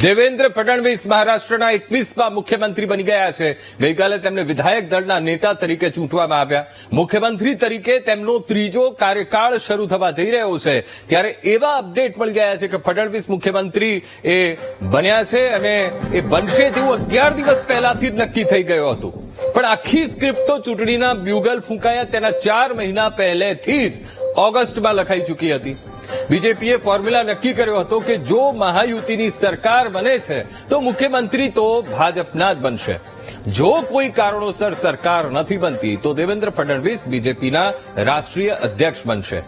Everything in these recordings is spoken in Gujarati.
દેવેન્દ્ર ફડણવીસ મહારાષ્ટ્રના એકવીસમાં મુખ્યમંત્રી બની ગયા છે. ગઈકાલે તેમને વિધાયક દળના નેતા તરીકે ચૂંટવામાં આવ્યા. મુખ્યમંત્રી તરીકે તેમનો ત્રીજો કાર્યકાળ શરૂ થવા જઈ રહ્યો છે. ત્યારે એવા અપડેટ મળી ગયા છે કે ફડણવીસ મુખ્યમંત્રી એ બન્યા છે અને એ બનશે તેવું અગિયાર દિવસ પહેલાથી જ નક્કી થઈ ગયું હતું. પણ આખી સ્ક્રિપ્ટ તો ચૂંટણીના બ્યુગલ ફૂંકાયા તેના ચાર મહિના પહેલેથી જ ઓગસ્ટમાં લખાઈ ચૂકી હતી. બીજેપીએ ફોર્મ્યુલા નક્કી કર્યો હતો કે જો મહાયુતિની સરકાર બને છે, તો મુખ્યમંત્રી તો ભાજપના જ બનશે. જો કોઈ કારણોસર સરકાર નથી બનતી, તો દેવેન્દ્ર ફડણવીસ બીજેપીના રાષ્ટ્રીય અધ્યક્ષ બનશે.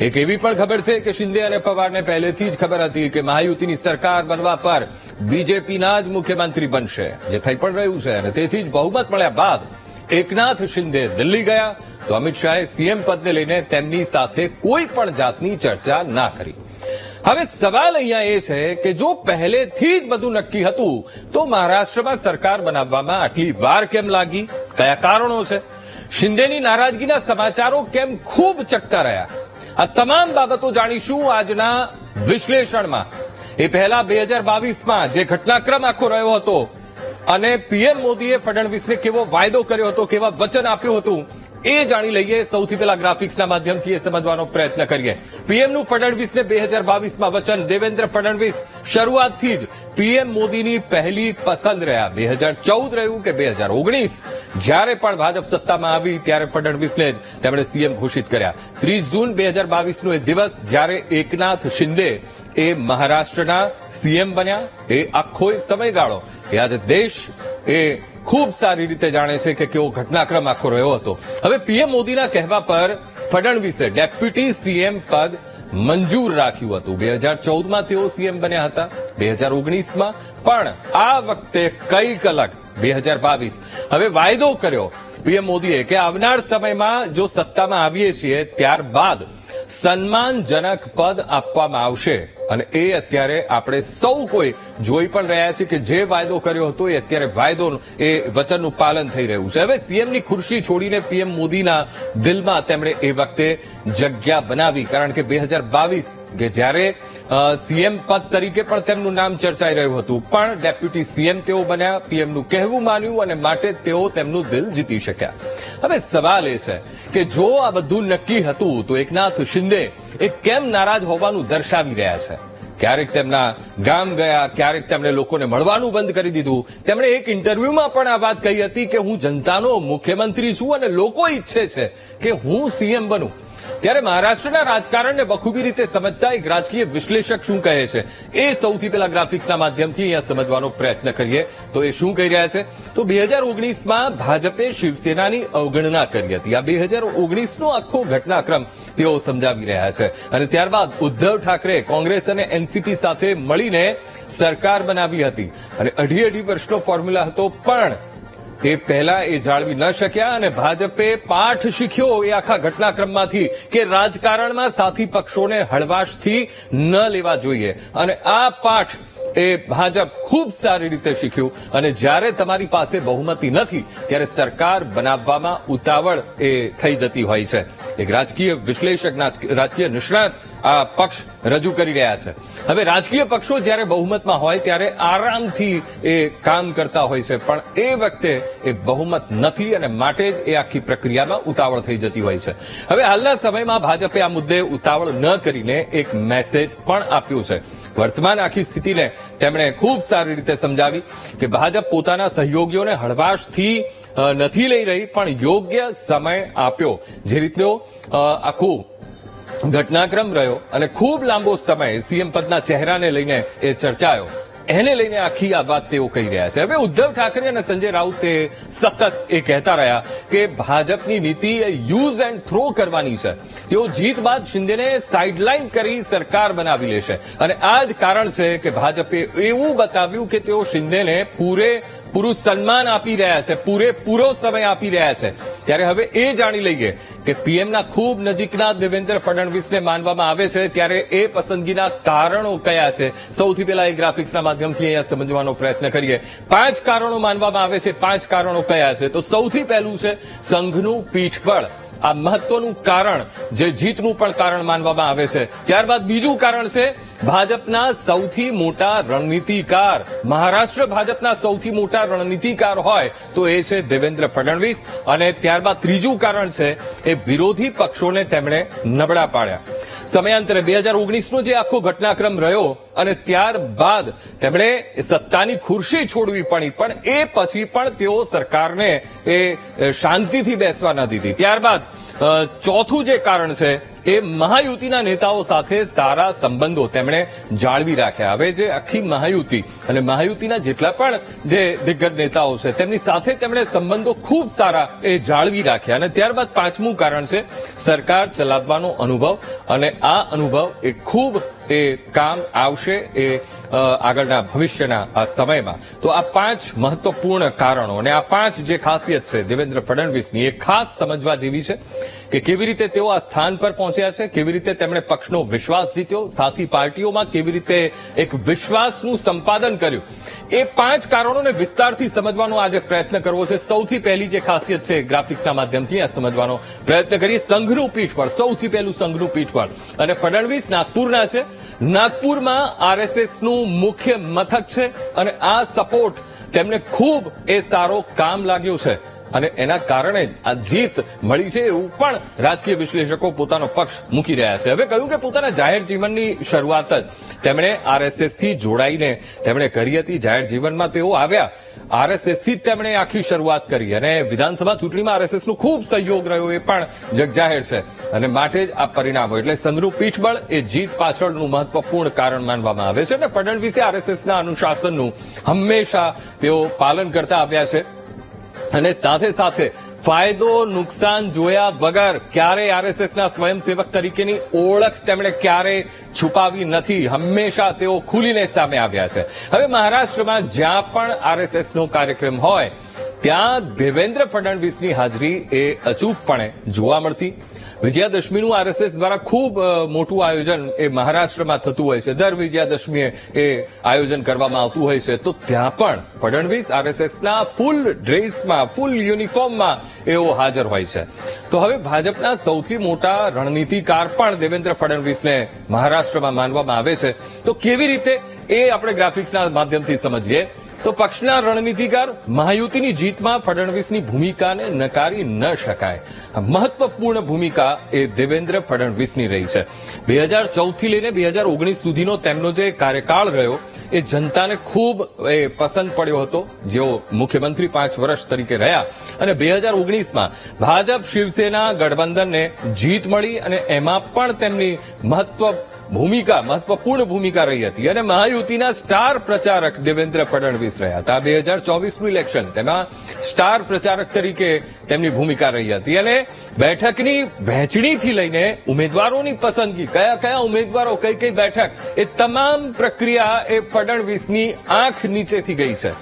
એક એવી પણ ખબર છે કે શિંદે અને પવારને પહેલેથી જ ખબર હતી કે મહાયુતિની સરકાર બનવા પર બીજેપીના જ મુખ્યમંત્રી બનશે, જે થઈ પણ રહ્યું છે અને તેથી જ બહુમત મળ્યા બાદ એકનાથ શિંદે દિલ્હી ગયા તો અમિત શાહે સીએમ પદને લઈને તેમની સાથે કોઈ પણ જાતની ચર્ચા ના કરી. હવે સવાલ અહીંયા એ છે કે જો પહેલેથી જ બધું નક્કી હતું, તો મહારાષ્ટ્રમાં સરકાર બનાવવામાં આટલી વાર કેમ લાગી? કયા કારણો છે? શિંદેની નારાજગીના સમાચારો કેમ ખૂબ ચકતા રહ્યા? આ તમામ બાબતો જાણીશું આજના વિશ્લેષણમાં. એ પહેલા બે હજાર બાવીસમાં જે ઘટનાક્રમ આખો રહ્યો હતો, અને પીએમ મોદીએ ફડણવીસને કેવો વાયદો કર્યો હતો, કેવા વચન આપ્યું હતું એ જાણી લઈએ સૌથી પહેલા ગ્રાફિક્સના માધ્યમથી એ સમજવાનો પ્રયત્ન કરીએ. પીએમનું ફડણવીસને બે હજાર બાવીસમાં વચન. દેવેન્દ્ર ફડણવીસ શરૂઆતથી જ પીએમ મોદીની પહેલી પસંદ રહ્યા. બે હજાર ચૌદ રહ્યું કે બે હજાર ઓગણીસ જ્યારે પણ ભાજપ સત્તામાં આવી, ત્યારે ફડણવીસને જ તેમણે સીએમ ઘોષિત કર્યા. ત્રીસ જૂન બે હજાર બાવીસનો એ દિવસ, જ્યારે એકનાથ શિંદે એ મહારાષ્ટ્રના સીએમ બન્યા. એ આખો સમયગાળો. એ આજે દેશ એ ખૂબ સારી રીતે જાણે છે કે કેવો ઘટનાક્રમ આખો રહ્યો હતો. હવે પીએમ મોદીના કહેવા પર ફડણવીસે ડેપ્યુટી સીએમ પદ મંજૂર રાખ્યું હતું. બે હજાર ચૌદમાં તેઓ સીએમ બન્યા હતા, બે હજાર ઓગણીસમાં પણ આ વખતે કંઈક અલગ બે હજાર બાવીસ. હવે વાયદો કર્યો. પીએમ મોદીએ કે આવનાર સમયમાં જો સત્તામાં આવીએ છીએ, ત્યારબાદ સન્માનજનક પદ આપવામાં આવશે. અને એ અત્યારે આપણે સૌ કોઈ જોઈ પણ રહ્યા છીએ કે જે વાયદો કર્યો હતો, એ અત્યારે વાયદો એ વચનનું પાલન થઈ રહ્યું છે. હવે સીએમની ખુરશી છોડીને પીએમ મોદીના દિલમાં તેમણે એ વખતે જગ્યા બનાવી. કારણ કે બે હજાર બાવીસ, કે જ્યારે સીએમ પદ તરીકે પણ તેમનું નામ ચર્ચાઈ રહ્યું હતું. પણ ડેપ્યુટી સીએમ તેઓ બન્યા, પીએમનું કહેવું માન્યું અને માટે તેઓ તેમનું દિલ જીતી શક્યા. હવે સવાલ એ છે કે જો આ બધું નક્કી હતું, તો એકનાથ શિંદે એ કેમ નારાજ હોવાનું દર્શાવી રહ્યા છે? ક્યારેક તેમના ગામ ગયા, ક્યારેક તેમણે લોકોને મળવાનું બંધ કરી દીધું. તેમણે એક ઇન્ટરવ્યુમાં પણ આ વાત કહી હતી કે હું જનતાનો મુખ્યમંત્રી છું અને લોકો ઈચ્છે છે કે હું સીએમ બનું. ત્યારે મહારાષ્ટ્રના રાજકારણને બખૂબી રીતે સમજતા એક રાજકીય વિશ્લેષક શું કહે છે? એ સૌથી પહેલા ગ્રાફિક્સના માધ્યમથી અહીંયા સમજવાનો પ્રયત્ન કરીએ. તો એ શું કહી રહ્યા છે? તો બે હજાર ઓગણીસમાં ભાજપે શિવસેનાની અવગણના કરી હતી. આ બે હજાર ઓગણીસનો આખો ઘટનાક્રમ તેઓ સમજાવી રહ્યા છે. અને ત્યારબાદ ઉદ્ધવ ઠાકરે કોંગ્રેસ અને એનસીપી સાથે મળીને સરકાર બનાવી હતી. અને અઢી અઢી વર્ષનો ફોર્મ્યુલા હતો પણ એ પહેલા એ જાળવી ન શક્યા અને ભાજપે પાઠ શીખ્યો એ આખા ઘટનાક્રમમાંથી કે રાજકારણમાં સાથી પક્ષોને હળવાશથી ન લેવા જોઈએ. અને આ પાઠ એ ભાજપ ખૂબ સારી રીતે શીખ્યું અને જ્યારે તમારી પાસે બહુમતી નથી, ત્યારે સરકાર બનાવવામાં ઉતાવળ એ થઈ જતી હોય છે. એક રાજકીય વિશ્લેષક રાજકીય નિષ્ણાત આ પક્ષ રજૂ કરી રહ્યા છે. હવે રાજકીય પક્ષો જ્યારે બહુમતમાં હોય, ત્યારે આરામથી એ કામ કરતા હોય છે. પણ એ વખતે એ બહુમત નથી અને માટે જ એ આખી પ્રક્રિયામાં ઉતાવળ થઈ જતી હોય છે. હવે હાલના સમયમાં ભાજપે આ મુદ્દે ઉતાવળ ન કરીને એક મેસેજ પણ આપ્યું છે. વર્તમાન આખી સ્થિતિને તેમણે ખૂબ સારી રીતે સમજાવી કે ભાજપ પોતાના સહયોગીઓને હળવાશથી નથી લઈ રહી, પણ યોગ્ય સમય આપ્યો. જે રીતનો આખું ઘટનાક્રમ રહ્યો અને ખૂબ લાંબો સમય સીએમ પદના ચહેરાને લઈને એ ચર્ચાયો. એને લઈને આખી આ વાત તેઓ કહી રહ્યા છે. હવે ઉદ્ધવ ઠાકરે અને સંજય રાઉત સતત એ કહેતા રહ્યા કે ભાજપની નીતિ એ યુઝ એન્ડ થ્રો કરવાની છે. તેઓ જીત બાદ શિંદેને સાઇડલાઇન કરી સરકાર બનાવી લેશે. અને આ જ કારણ છે કે ભાજપે એવું બતાવ્યું કે તેઓ શિંદેને પૂરે પૂરું સન્માન આપી રહ્યા છે, પૂરેપૂરો સમય આપી રહ્યા છે. ત્યારે હવે એ જાણી લઈએ કે પીએમના ખૂબ નજીકના દેવેન્દ્ર ફડણવીસને માનવામાં આવે છે, ત્યારે એ પસંદગીના કારણો કયા છે? સૌથી પહેલા એ ગ્રાફિક્સના માધ્યમથી અહીંયા સમજવાનો પ્રયત્ન કરીએ. પાંચ કારણો માનવામાં આવે છે, પાંચ કારણો કયા છે? તો સૌથી પહેલું છે, સંઘનું પીઠબળ. આ મહત્વનું કારણ જે જીતનું પણ કારણ માનવામાં આવે છે. ત્યારબાદ બીજું કારણ છે, ભાજપના સૌથી મોટા રણનીતિકાર. મહારાષ્ટ્ર ભાજપના સૌથી મોટા રણનીતિકાર હોય તો એ છે દેવેન્દ્ર ફડણવીસ. અને ત્યારબાદ ત્રીજું કારણ છે, એ વિરોધી પક્ષોને તેમણે નબળા પાડ્યા. સમયાંતરે બે હજાર ઓગણીસનો જે આખો ઘટનાક્રમ રહ્યો અને ત્યારબાદ તેમણે સત્તાની ખુરશી છોડવી પડી, પણ એ પછી પણ તેઓ સરકારને એ શાંતિથી બેસવા ન દીધી. ત્યારબાદ ચોથું જે કારણ છે એ મહાયુતિના નેતાઓ સાથે સારા સંબંધો તેમણે જાળવી રાખ્યા. હવે જે આખી મહાયુતિ અને મહાયુતિના જેટલા પણ જે દિગ્ગજ નેતાઓ છે, તેમની સાથે તેમણે સંબંધો ખૂબ સારા એ જાળવી રાખ્યા. અને ત્યારબાદ પાંચમું કારણ છે, સરકાર ચલાવવાનો અનુભવ. અને આ અનુભવ એ ખૂબ એ કામ આવશે એ આગળના ભવિષ્યના આ સમયમાં. તો આ પાંચ મહત્વપૂર્ણ કારણો અને આ પાંચ જે ખાસિયત છે દેવેન્દ્ર ફડણવીસની, એ ખાસ સમજવા જેવી છે કે કેવી રીતે તેઓ આ સ્થાન પર પહોંચ્યા છે, કેવી રીતે તેમણે પક્ષનો વિશ્વાસ જીત્યો, સાથી પાર્ટીઓમાં કેવી રીતે એક વિશ્વાસનું સંપાદન કર્યું. એ પાંચ કારણોને વિસ્તારથી સમજવાનો આજે પ્રયત્ન કરવો છે. સૌથી પહેલી જે ખાસિયત છે ગ્રાફિક્સના માધ્યમથી આ સમજવાનો પ્રયત્ન કરીએ. સંઘનું પીઠ પર સૌથી પહેલું સંઘનું પીઠ પર અને ફડણવીસ નાગપુરના છે. નાગપુરમાં આરએસએસનું મુખ્ય મથક છે અને આ સપોર્ટ તેમને ખૂબ એ સારો કામ લાગ્યો છે. અને એના કારણે જ આ જીત મળી છે એવું પણ રાજકીય વિશ્લેષકો પોતાનો પક્ષ મૂકી રહ્યા છે. હવે કહ્યું કે પોતાના જાહેર જીવનની શરૂઆત જ તેમણે આરએસએસથી જોડાઈને તેમણે કરી હતી. જાહેર જીવનમાં તેઓ આવ્યા આરએસએસથી જ તેમણે આખી શરૂઆત કરી અને વિધાનસભા ચૂંટણીમાં આરએસએસનો ખૂબ સહયોગ રહ્યો એ પણ જગજાહેર છે. અને માટે જ આ પરિણામો, એટલે સંઘનું પીઠબળ એ જીત પાછળનું મહત્વપૂર્ણ કારણ માનવામાં આવે છે અને ફડણવીસે આરએસએસના અનુશાસનનું હંમેશા તેઓ પાલન કરતા આવ્યા છે. અને સાથે સાથે ફાયદો, નુકસાન જોયા વગર ક્યારે આરએસએસના સ્વયંસેવક તરીકેની ઓળખ તેમણે ક્યારેય છુપાવી નથી, હંમેશા તેઓ ખુલીને સામે આવ્યા છે. હવે મહારાષ્ટ્રમાં જ્યાં પણ આરએસએસનો કાર્યક્રમ હોય, ત્યાં દેવેન્દ્ર ફડણવીસની હાજરી એ અચૂકપણે જોવા મળતી. વિજયાદશમીનું આરએસએસ દ્વારા ખૂબ મોટું આયોજન એ મહારાષ્ટ્રમાં થતું હોય છે. દર વિજયાદશમીએ એ આયોજન કરવામાં આવતું હોય છે. તો ત્યાં પણ ફડણવીસ આરએસએસના ફૂલ ડ્રેસમાં, ફૂલ યુનિફોર્મમાં એઓ હાજર હોય છે. તો હવે ભાજપના સૌથી મોટા રણનીતિકાર પણ દેવેન્દ્ર ફડણવીસને મહારાષ્ટ્રમાં માનવામાં આવે છે. તો કેવી રીતે એ આપણે ગ્રાફિક્સના માધ્યમથી સમજીએ? તો પક્ષના રણનીતિકાર મહાયુતિની જીતમાં ફડણવીસની ભૂમિકાને નકારી ન શકાય. મહત્વપૂર્ણ ભૂમિકા એ દેવેન્દ્ર ફડણવીસની રહી છે. બે હજાર ચૌદથી લઈને બે હજાર ઓગણીસ સુધીનો તેમનો જે કાર્યકાળ રહ્યો, એ જનતાને ખૂબ, એ પસંદ પડ્યો હતો. જેઓ મુખ્યમંત્રી પાંચ વર્ષ તરીકે રહ્યા. અને બે હજાર ઓગણીસમાં ભાજપ શિવસેના ગઠબંધનને જીત મળી અને એમાં પણ તેમની મહત્વ ભૂમિકા, મહત્વપૂર્ણ ભૂમિકા રહી હતી અને મહાયુતિના સ્ટાર પ્રચારક દેવેન્દ્ર ફડણવીસ રહ્યા હતા. બે હજાર ચોવીસનું ઇલેક્શન, તેમાં સ્ટાર પ્રચારક તરીકે તેમની ભૂમિકા રહી હતી. અને બેઠકની વહેંચણીથી લઈને ઉમેદવારોની પસંદગી, કયા કયા ઉમેદવારો, કઈ કઈ બેઠક, એ તમામ પ્રક્રિયા એ ફડણવીસની આંખ નીચેથી ગઈ છે.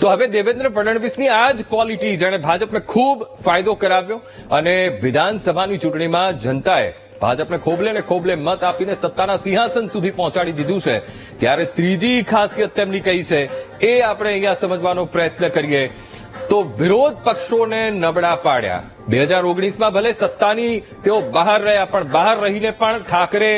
તો હવે દેવેન્દ્ર ફડણવીસની આ જ ક્વોલિટી, જેણે ભાજપને ખૂબ ફાયદો કરાવ્યો અને વિધાનસભાની ચૂંટણીમાં જનતાએ ભાજપને ખોબલે ને ખોબલે મત આપીને સત્તાના સિંહાસન સુધી પહોંચાડી દીધું છે. ત્યારે ત્રીજી ખાસિયત તેમની કઈ છે? એ આપણે અહીંયા સમજવાનો પ્રયત્ન કરીએ. તો વિરોધ પક્ષોને નબળા પાડ્યા. બે હજાર ઓગણીસમાં ભલે સત્તાની તેઓ બહાર રહ્યા, પણ બહાર રહીને પણ ઠાકરે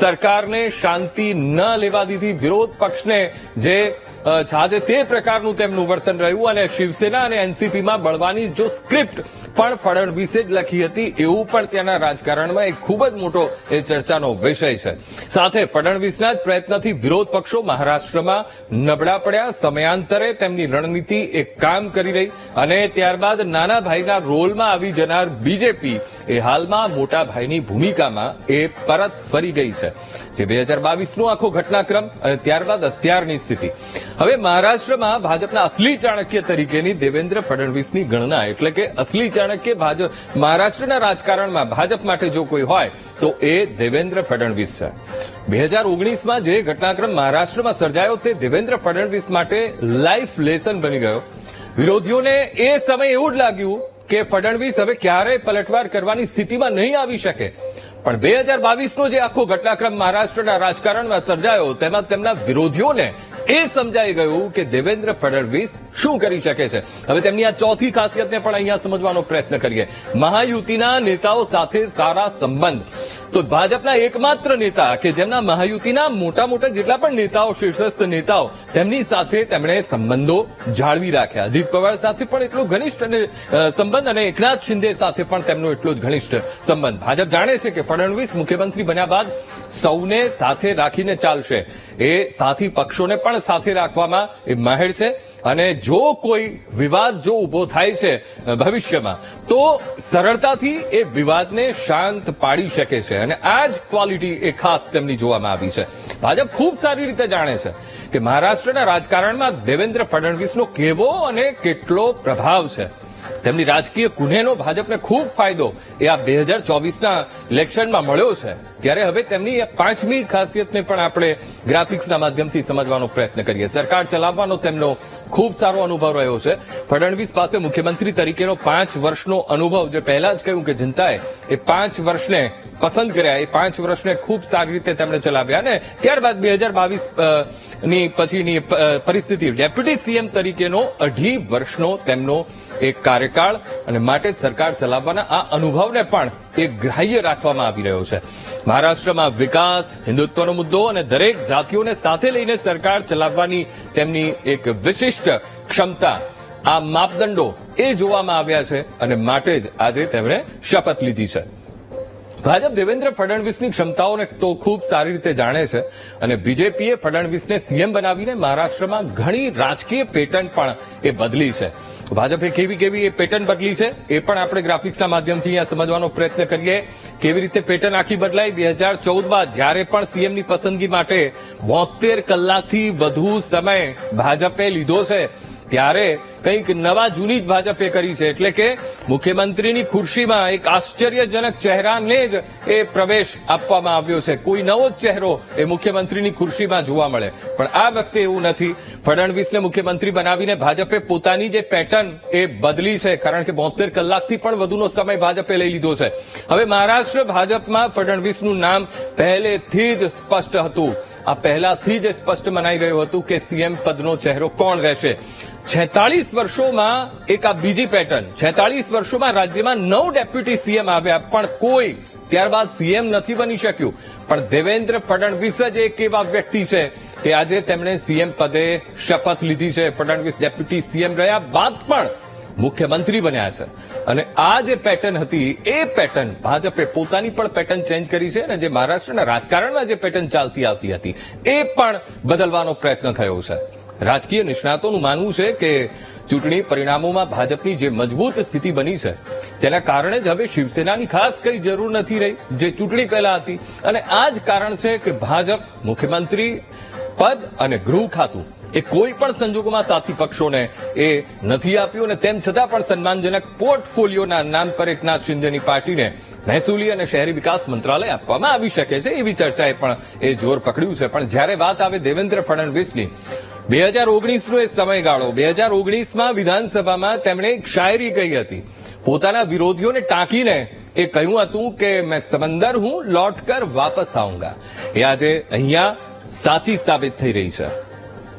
સરકારને શાંતિ ન લેવા દીધી. વિરોધ પક્ષને જે આજે તે પ્રકારનું તેમનું વર્તન રહ્યું અને શિવસેના અને એનસીપીમાં બળવાની જો સ્ક્રિપ્ટ પણ ફડણવીસે જ લખી હતી. એવું પણ ત્યાંના રાજકારણમાં એક ખૂબ જ મોટો એ ચર્ચાનો વિષય છે. સાથે ફડણવીસના જ પ્રયત્નથી વિરોધ પક્ષો મહારાષ્ટ્રમાં નબળા પડ્યા. સમયાંતરે તેમની રણનીતિ એક કામ કરી રહી અને ત્યારબાદ નાના ભાઈના રોલમાં આવી જનાર બીજેપી એ હાલમાં મોટા ભાઈની ભૂમિકામાં એ પરત ફરી ગઈ છે. જે બે હજાર બાવીસનો આખો ઘટનાક્રમ અને ત્યારબાદ અત્યારની સ્થિતિ. હવે મહારાષ્ટ્રમાં ભાજપના અસલી ચાણક્ય તરીકેની દેવેન્દ્ર ફડણવીસની ગણના એટલે કે અસલી ચાણક્ય ભાજપ મહારાષ્ટ્રના રાજકારણમાં ભાજપ માટે જો કોઈ હોય, તો એ દેવેન્દ્ર ફડણવીસ છે. બે હજાર ઓગણીસમાં જે ઘટનાક્રમ મહારાષ્ટ્રમાં સર્જાયો તે દેવેન્દ્ર ફડણવીસ માટે લાઈફ લેસન બની ગયો. વિરોધીઓને એ સમય એવું જ લાગ્યું કે ફડણવીસ હવે ક્યારેય પલટવાર કરવાની સ્થિતિમાં નહીં આવી શકે. પણ બે હજાર બાવીસનો જે આખો ઘટનાક્રમ મહારાષ્ટ્રના રાજકારણમાં સર્જાયો, તેમાં તેમના વિરોધીઓને એ સમજાઈ ગયું કે દેવેન્દ્ર ફડણવીસ શું કરી શકે છે. હવે તેમની આ ચોથી ખાસિયતને પણ અહીંયા સમજવાનો પ્રયત્ન કરીએ. મહાયુતિના નેતાઓ સાથે સારા સંબંધ. તો ભાજપના એકમાત્ર નેતા કે જેમના મહાયુતિના મોટા મોટા જેટલા પણ નેતાઓ, શીર્ષસ્થ નેતાઓ, તેમની સાથે તેમણે સંબંધો જાળવી રાખ્યા. અજીત પવાર સાથે પણ એટલો ઘનિષ્ઠ અને સંબંધ અને એકનાથ શિંદે સાથે પણ તેમનો એટલો જ ઘનિષ્ઠ સંબંધ. ભાજપ જાણે છે કે ફડણવીસ મુખ્યમંત્રી બન્યા બાદ સૌને સાથે રાખીને ચાલશે. એ સાથી પક્ષોને પણ સાથે રાખવામાં એ માહેર છે. અને જો કોઈ વિવાદ જો ઊભો થાય છે ભવિષ્યમાં, તો સરળતાથી એ વિવાદને શાંત પાડી શકે છે અને આ જ ક્વોલિટી એ ખાસ તેમની જોવામાં આવી છે. ભાજપ ખૂબ સારી રીતે જાણે છે કે મહારાષ્ટ્રના રાજકારણમાં દેવેન્દ્ર ફડણવીસનો કેવો અને કેટલો પ્રભાવ છે. તેમની રાજકીય કુનેનો ભાજપને ખૂબ ફાયદો એ આ બે હજાર ચોવીસના ઇલેક્શનમાં મળ્યો છે. ત્યારે હવે તેમની પાંચમી ખાસિયતને પણ આપણે ગ્રાફિક્સના માધ્યમથી સમજવાનો પ્રયત્ન કરીએ. સરકાર ચલાવવાનો તેમનો ખૂબ સારો અનુભવ રહ્યો છે. ફડણવીસ પાસે મુખ્યમંત્રી તરીકેનો પાંચ વર્ષનો અનુભવ જે પહેલા જ કહ્યું કે જનતાએ એ પાંચ વર્ષને પસંદ કર્યા. એ પાંચ વર્ષને ખૂબ સારી રીતે તેમણે ચલાવ્યા અને ત્યારબાદ બે હજાર બાવીસ ની પછીની પરિસ્થિતિ. ડેપ્યુટી સીએમ તરીકેનો અઢી વર્ષનો તેમનો એક કાર્યકાળ અને માટે જ સરકાર ચલાવવાના આ અનુભવને પણ એક ગ્રાહ્ય રાખવામાં આવી રહ્યો છે. મહારાષ્ટ્રમાં વિકાસ, હિન્દુત્વનો મુદ્દો અને દરેક જાતિઓને સાથે લઈને સરકાર ચલાવવાની તેમની એક વિશિષ્ટ ક્ષમતા, આ માપદંડો એ જોવામાં આવ્યા છે અને માટે જ આજે તેમણે શપથ લીધી છે. ભાજપ દેવેન્દ્ર ફડણવીસની ક્ષમતાઓને તો ખૂબ સારી રીતે જાણે છે અને બીજેપીએ ફડણવીસને સીએમ બનાવીને મહારાષ્ટ્રમાં ઘણી રાજકીય પેટર્ન પણ એ બદલી છે. ભાજપે કેવી કેવી એ પેટર્ન બદલી છે એ પણ આપણે ગ્રાફિક્સના માધ્યમથી અહીંયા સમજવાનો પ્રયત્ન કરીએ. કેવી રીતે પેટર્ન આખી બદલાઈ બે હજાર ચૌદમાં જ્યારે પણ સીએમની પસંદગી માટે બોતેર કલાકથી વધુ સમય ભાજપે લીધો છે ત્યારે કંઈક નવા જૂની જ ભાજપે કરી છે. એટલે કે મુખ્યમંત્રીની ખુરશીમાં એક આશ્ચર્યજનક ચહેરાને જ એ પ્રવેશ આપવામાં આવ્યો છે. કોઈ નવો જ ચહેરો એ મુખ્યમંત્રીની ખુરશીમાં જોવા મળે. પણ આ વખતે એવું નથી. ફડણવીસને મુખ્યમંત્રી બનાવીને ભાજપે પોતાની જે પેટર્ન એ બદલી છે. કારણ કે બોતેર કલાકથી પણ વધુનો સમય ભાજપે લઈ લીધો છે. હવે મહારાષ્ટ્ર ભાજપમાં ફડણવીસનું નામ પહેલેથી જ સ્પષ્ટ હતું. આ પહેલાથી જ સ્પષ્ટ મનાઈ રહ્યું હતું કે સીએમ પદનો ચહેરો કોણ રહેશે? છેતાળીસ વર્ષોમાં એક આ બીજી પેટર્ન છેતાળીસ વર્ષોમાં રાજ્યમાં નવ ડેપ્યુટી સીએમ આવ્યા. પણ કોઈ ત્યારબાદ સીએમ નથી બની શક્યું. પણ દેવેન્દ્ર ફડણવીસ જ એક એવા વ્યક્તિ છે કે આજે તેમણે સીએમ પદે શપથ લીધી છે. ફડણવીસ ડેપ્યુટી સીએમ રહ્યા બાદ પણ મુખ્યમંત્રી બન્યા છે. અને આ જે પેટર્ન હતી, એ પેટર્ન ભાજપે પોતાની પણ પેટર્ન ચેન્જ કરી છે અને જે મહારાષ્ટ્રના રાજકારણમાં જે પેટર્ન ચાલતી આવતી હતી, એ પણ બદલવાનો પ્રયત્ન થયો છે. રાજકીય નિષ્ણાતોનું માનવું છે કે ચૂંટણી પરિણામોમાં ભાજપની જે મજબૂત સ્થિતિ બની છે, તેના કારણે જ હવે શિવસેનાની ખાસ કઈ જરૂર નથી રહી, જે ચૂંટણી પહેલા હતી. અને આ જ કારણ છે કે ભાજપ, મુખ્યમંત્રી પદ અને ગૃહ ખાતું એ કોઈ પણ સંજોગોમાં સાથી પક્ષોને એ નથી આપ્યું અને તેમ છતાં પણ સન્માનજનક પોર્ટફોલિયોના નામ પર એકનાથ શિંદેની પાર્ટીને મહેસૂલી અને શહેરી વિકાસ મંત્રાલય આપવામાં આવી શકે છે એવી ચર્ચાએ પણ એ જોર પકડ્યું છે. પણ જ્યારે વાત આવે દેવેન્દ્ર ફડણવીસની બે હજાર ઓગણીસનો એ સમયગાળો, બે હજાર ઓગણીસમાં વિધાનસભામાં તેમણે એક શાયરી કહી હતી. પોતાના વિરોધીઓને ટાંકીને એ કહ્યું હતું કે, મેં સમંદર હું, લોટ કર, વાપસ આઉંગા. એ આજે અહીંયા સાચી સાબિત થઈ રહી છે.